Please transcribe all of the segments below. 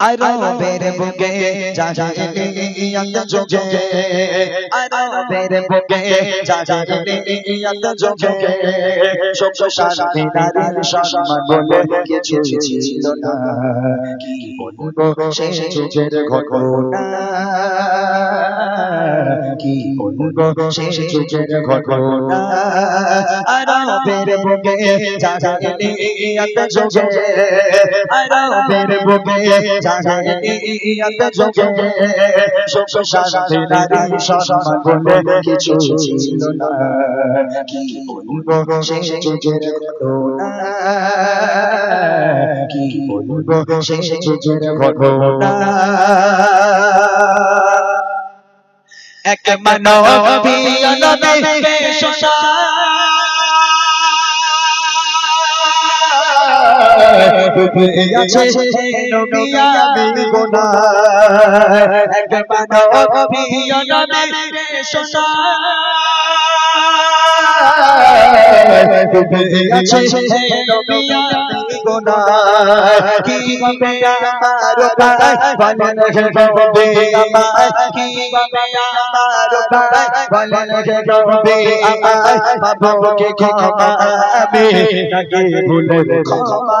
আরবের বুকে জাহিলিয়াত যোগে আরবের বুকে জাহিলিয়াত যোগে সব শান্তি নারীর সম্মান বলে কিছু ছিল না। কি বলব? সে যুগের ঘটনা। কি বলব? সে যুগের ঘটনা। আরবের বুকে জাহিলিয়াত যোগে আরবের বুকে জাহিলিয়াত যোগে সুখ শান্তি নারী সম্মান বলে কিছু ছিল না। কি বলব? সে যুগের ঘটনা। কি বলব? সে যুগের ঘটনা। এক মানবী আছে নবী আমি গোনায় এক মানবী নবী আছে নবী গোনায় কি আমার পায় বলেন হে হবে আমার কি আমার পায় বলেন হে হবে আমার বাবুকে ক্ষমা আমি নাকি ভুলে ক্ষমা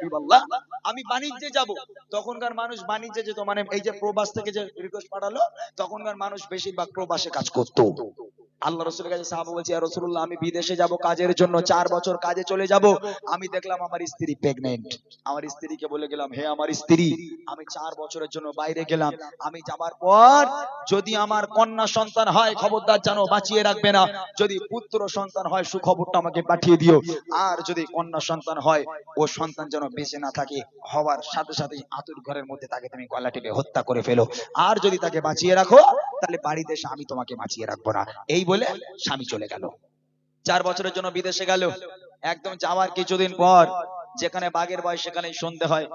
হাবিবাল্লাহ, আমি বাণিজ্যে যাব। তখনকার মানুষ বাণিজ্যে যেত মানে এই যে প্রবাস থেকে যে রিকোয়েস্ট পাঠালো তখনকার মানুষ বেশিরভাগ প্রবাসে কাজ করতো। আল্লাহ রসুলের কাছে সাহাবা বলছে রাসূলুল্লাহ, আমি বিদেশে যাব কাজের জন্য, চার বছর কাজে চলে যাব। আমি দেখলাম আমার স্ত্রী প্রেগনেন্ট আমার স্ত্রীকে বলে গেলাম, হে আমার স্ত্রী, আমি চার বছরের জন্য বাইরে গেলাম। আমি যাবার পর যদি আমার কন্যা সন্তান হয়, খবরদার জানো, বাঁচিয়ে রাখবে না। যদি পুত্র সন্তান হয়, সুখবরটা আমাকে পাঠিয়ে দিও। আর যদি কন্যা সন্তান হয়, ও সন্তান যেন বেঁচে না থাকে, হওয়ার সাথে সাথে আতুর ঘরের মধ্যে তাকে তুমি গলা টিপে হত্যা করে ফেলো। আর যদি তাকে বাঁচিয়ে রাখো তাহলে বাড়িতে এসে আমি তোমাকে বাঁচিয়ে রাখব না। এই বলে স্বামী চলে গেল। চার বছরের জন্য বিদেশে গেল। একদম যাওয়ার কিছুদিন পর, যেখানে বাঘের বয়স সেখানেই সন্ধে হয়।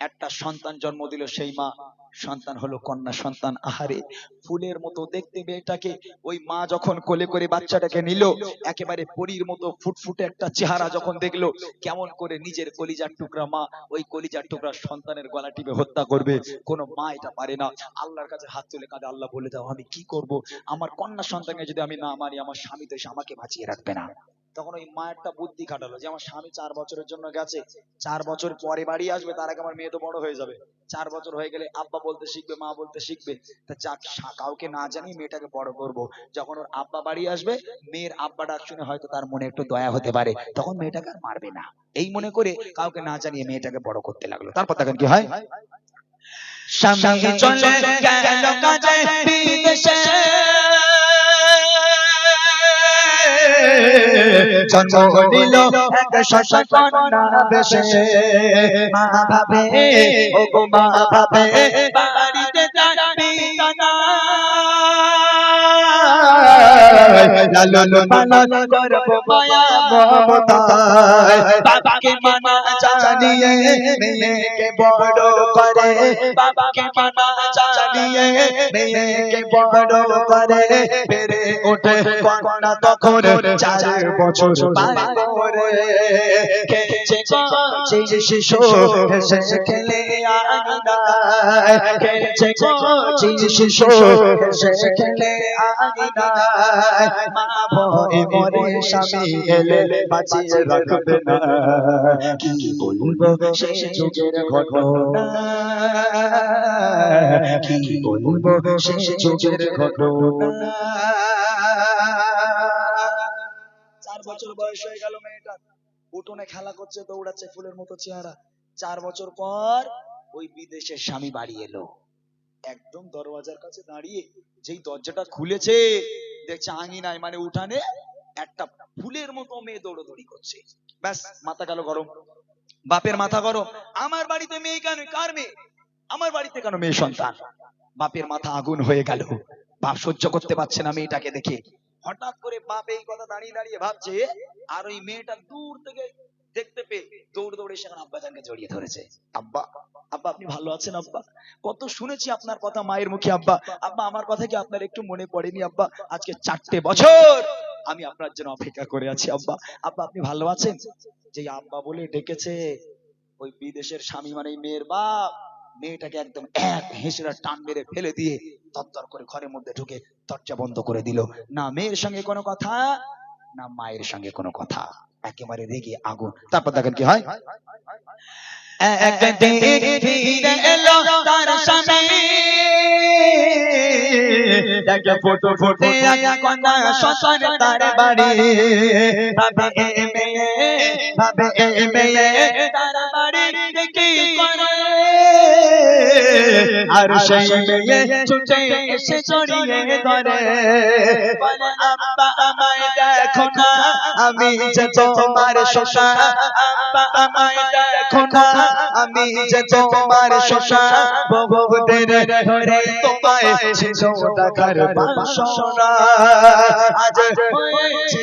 একটা সন্তান জন্ম দিল সেই মা। সন্তান হলো কন্যা, সন্তান আহারে। ফুলের মতো দেখতে মেয়েটাকে, ওই মা যখন কোলে করে বাচ্চাটাকে নিল, একেবারে পরীর মতো ফুটফুটে একটা চেহারা যখন দেখল, কেমন করে নিজের কলিজার টুকরা মা, ওই কলিজার টুকরা সন্তানের গলা টিপে হত্যা করবে, কোনো মা এটা পারে না। আল্লাহর কাছে হাত তুলে কাঁদে, আল্লাহ বলে দাও, আমি কি করব? আমার কন্যা সন্তানকে যদি আমি না মারি আমার স্বামী তো এসে আমাকে বাঁচিয়ে রাখবে না। তখন ওই মা একটা বুদ্ধি খাটালো যে আমার স্বামী চার বছরের জন্য গেছে। চার বছর পরে বাড়ি আসবে তার আগে আমার মেয়ে তো বড় হয়ে যাবে। চার বছর হয়ে গেলে আব্বা বলতে শিখবে মা বলতে শিখবে। তা যাক কাউকে না জানি মেয়েটাকে বড় করব। যখন ওর আব্বা বাড়ি আসবে মেয়ের আব্বা ডাক শুনে হয়তো তার মনে একটু দয়া হতে পারে। তখন মেয়েটাকে আর মারবে না। এই মনে করে কাউকে না জানিয়ে মেয়েটাকে বড় করতে লাগল। তারপর দেখেন কি হয়? স্বামী চলে গেল কাজে বিদেশে? জন্ম মমতায় বাবাকে মানা জানিয়ে মেয়েকে বড় করে। বাবাকে মানা জানিয়ে মেয়েকে বড় করে পেরে ওঠে কন্যা তখন চার বছর করে। কচি শিশু হেসে খেলে আঙিনায় খেয়েছে কচি শিশু হেসে খেলে আঙিনায় মা ভয়ে মরে স্বামী এলে বাঁচিয়ে রাখবে না। কি বলব সেই যুগের ঘটনা? কি বলব সেই যুগের ঘটনা? বছর বয়স হয়ে গেল মেয়েটার। উঠোনে খেলা করছে, দৌড়াচ্ছে, ফুলের মতো চেহারা। চার বছর পর ওই বিদেশের স্বামী বাড়ি এলো। একদম দরওয়াজার কাছে দাঁড়িয়ে যেই দরজাটা খুলেছে, দেখছে আঙিনায় মানে উঠানে একটা ফুলের মতো মেয়ে দৌড়দৌড়ি করছে। ব্যাস, মাথা গেল গরম। বাপের মাথা গরম। আমার বাড়িতে মেয়ে কেন? কার মেয়ে? আমার বাড়িতে কেন মেয়ে সন্তান? বাপের মাথা আগুন হয়ে গেল। বাপ সহ্য করতে পারছে না মেয়েটাকে দেখে। হঠাৎ করে বাপ এই কথা দাঁড়িয়ে দাঁড়িয়ে ভাবছে, আর ওই মেয়েটা দূর থেকে দেখতে পেয়ে দৌড় দৌড়ে সেখানে আব্বাজানকে জড়িয়ে ধরেছে। আব্বা আব্বা আপনি ভালো আছেন আব্বা? কত শুনেছি আপনার কথা মায়ের মুখে, আব্বা। আব্বা, আমার কথা কি আপনার একটু মনে পড়েনি, আব্বা? আজকে চারটে বছর আমি আপনার জন্য অপেক্ষা করে আছি, আব্বা। আব্বা, আপনি ভালো আছেন? যে আব্বা বলে ডেকেছে, ওই বিদেশের স্বামী মানে মেয়ের বাপ। মেয়েটাকে একদম এক হেসেরা টান মেরে ফেলে দিয়ে তত্তর করে ঘরের মধ্যে ঢুকে দরজা বন্ধ করে দিল। না মেয়ের সঙ্গে কোনো কথা না মায়ের সঙ্গে কোনো কথা। একেবারে রেগে আগুন। তারপর দেখেন কি হয়? দেখে ফুটো ফুটে কন্যা শ্মশান তার বাড়ি। ভাবে এ মেয়ে ভাবে এ মেয়ে তার বাড়ি দেখি করে? আর সেই ছুটে এসে জড়িয়ে ধরে। আব্বা আমায় দেখো না। আমি যে তোমার আব্বা আমায় দেখো না। আমি যে তোমার শশা। বহুদের ধরে তোমায় ছিল দেখার বাসনা। আজ হয়েছে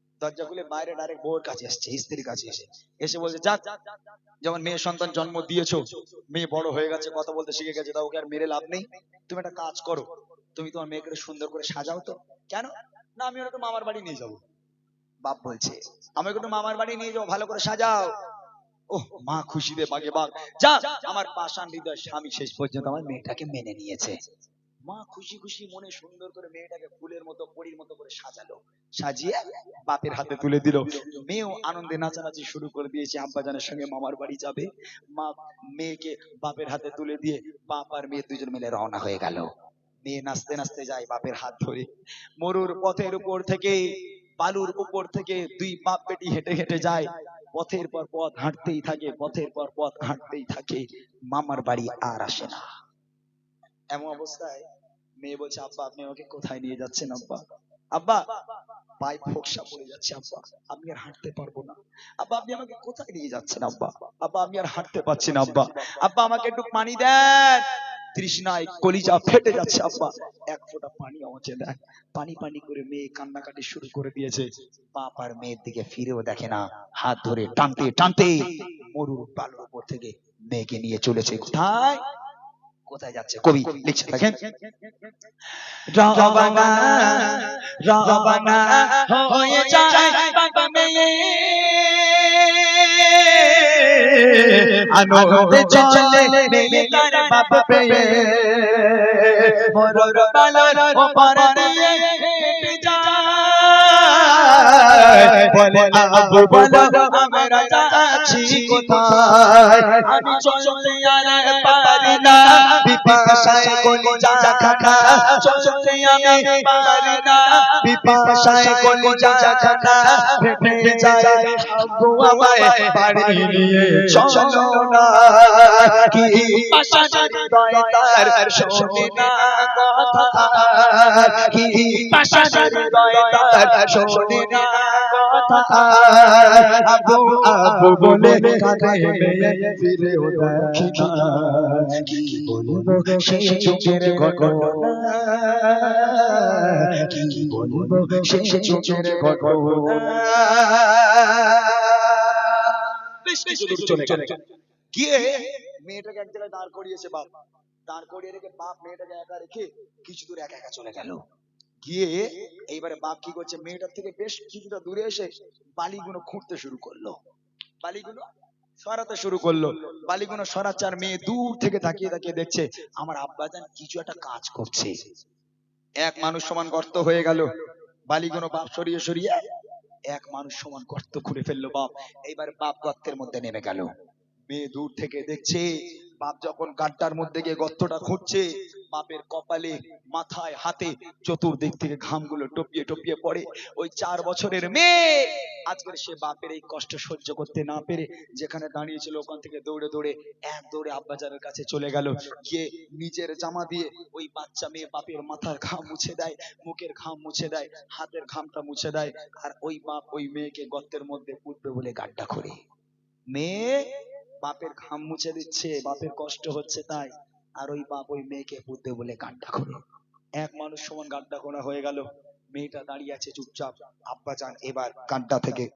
দরজা খুলে বাইরে ডাইরেক্ট বউর কাছে এসছে, স্ত্রীর কাছে এসে। এসে বলছে যাক যেমন মেয়ে সন্তান জন্ম দিয়েছ, মেয়ে বড় হয়ে গেছে, কথা বলতে শিখে গেছে, তা ওকে আর মেরে লাভ নেই। তুমি একটা কাজ করো, তুমি তোমার মেয়েকে সুন্দর করে সাজাও তো। কেন? না, আমি একটু মামার বাড়ি নিয়ে যাব। বাপ বলছে, আমাকে একটু মামার বাড়ি নিয়ে যাও, ভালো করে সাজাও। ওহ, মা খুশিতে বাগে বাগ যা। আমার পাষাণ হৃদয় স্বামী শেষ পর্যন্ত আমার মেয়েটাকে মেনে নিয়েছে। মা খুশি খুশি মনে সুন্দর করে মেয়েটাকে ফুলের মতো, পরীর মতো করে সাজালো। সাজিয়ে বাপের হাতে তুলে দিল। মেয়েও আনন্দে নাচানাচি শুরু করে দিয়েছে। আব্বাজানের সঙ্গে মামার বাড়ি যাবে। মা মেয়েকে বাপের হাতে তুলে দিয়ে বাপ আর মেয়ে দুজন মিলে রওনা হয়ে গেল। মেয়ে নাচতে নাচতে যায় বাপের হাত ধরে। মরুর পথের উপর থেকে, বালুর উপর থেকে দুই বাপ বেটি হেঁটে হেঁটে যায়। পথের পর পথ হাঁটতেই থাকে, পথের পর পথ হাঁটতেই থাকে। মামার বাড়ি আর আসে না। এমন অবস্থায় মেয়ে বলছে, আব্বা, আপনি আমাকে কোথায় নিয়ে যাচ্ছেন, আব্বা? আব্বা, পায়ে ফোকসা পড়ে যাচ্ছে, আব্বা। আমি আর হাঁটতে পারব না। আব্বা, আপনি আমাকে কোথায় নিয়ে যাচ্ছেন, আব্বা? আব্বা, আমি আর হাঁটতে পারছি না, আব্বা। আব্বা, আমাকে একটু পানি দেন। তৃষ্ণায় কলিজা ফেটে যাচ্ছে, আব্বা। এক ফোঁটা পানি আমাকে পানি পানি করে মেয়ে কান্নাকাটি শুরু করে দিয়েছে। বাপ মেয়ের দিকে ফিরেও দেখে না। হাত ধরে টানতে টানতে মরুর বালুর উপর থেকে মেয়েকে নিয়ে চলেছে। কোথায়? কোথায় যাচ্ছে? কবি লিখছে দেখেন। রবানা রবানা হয়ে যায় বাবা মেয়ে। আনন্দে চলে মেয়ে তার বাপ পেয়ে মরর বালার ওপর দিয়ে যায়। বলে আবু বলো আমরা যাচ্ছি কোথায় আমি চলতে আর পারি না বিপাশায় কলিজা খানা চলতে আমি পারি না বিপাশায় কলিজা খানা ফেটে যায় আবু আমায় বাড়ি নিয়ে চলো না কি পাশায় হৃদয় তার শোনে না কথা কি পাশায় হৃদয় তার শোনে না কিছু দূর গিয়ে মেয়েটাকে এক জায়গায় দাঁড় করিয়েছে বাপ দাঁড় করিয়ে রেখে বাপ মেয়েটাকে একা রেখে কিছু দূর একা একা চলে গেল গিয়ে এইবারে বাপ কি করছে। মেয়েটার থেকে বেশ কিছুটা দূরে এসে বালিগুলো খুঁড়তে শুরু করল। বালিগুলো সরাতে শুরু করল। বালিগুলো সরাচ্ছে মেয়ে দূর থেকে তাকিয়ে তাকিয়ে দেখছে, আমার আব্বাজান কিছু একটা কাজ করছে। এক মানুষ সমান গর্ত হয়ে গেল। বালিগুলো বাপ সরিয়ে সরিয়ে এক মানুষ সমান গর্ত খুঁড়ে ফেলল বাপ। এইবার বাপ গর্তের মধ্যে নেমে গেল। মেয়ে দূর থেকে দেখছে, বাপ যখন গাড্ডার মধ্যে গিয়ে গর্তটা খুঁজছে বাপের কপালে, মাথায়, হাতে চতুর্দিক থেকে ঘামগুলো টপিয়ে টপিয়ে পড়ে। ওই চার বছরের মেয়ে আজকের সে বাপের এই কষ্ট সহ্য করতে না পেরে যেখানে দাঁড়িয়েছিল ওখান থেকে দৌড়ে দৌড়ে এক দৌড়ে আব্বাজানের কাছে চলে গেল। গিয়ে নিজের জামা দিয়ে ওই বাচ্চা মেয়ে বাপের মাথার ঘাম মুছে দেয়, মুখের ঘাম মুছে দেয়, হাতের ঘামটা মুছে দেয় আর ওই বাপ ওই মেয়েকে গর্তের মধ্যে পুঁতবে বলে গাড্ডা করে। মেয়ে বাপের ঘাম মুছে দিচ্ছে, বাপের কষ্ট হচ্ছে তাই আর ওই বাপ ওই মেয়েকে বুদ্ধে বলে গাড্ডা করে এক মানুষ সমান গাড্ডা করা হয়ে গেল। মেয়েটা দাঁড়িয়ে আছে চুপচাপ। আব্বা যান এবার গাড্ডা থেকে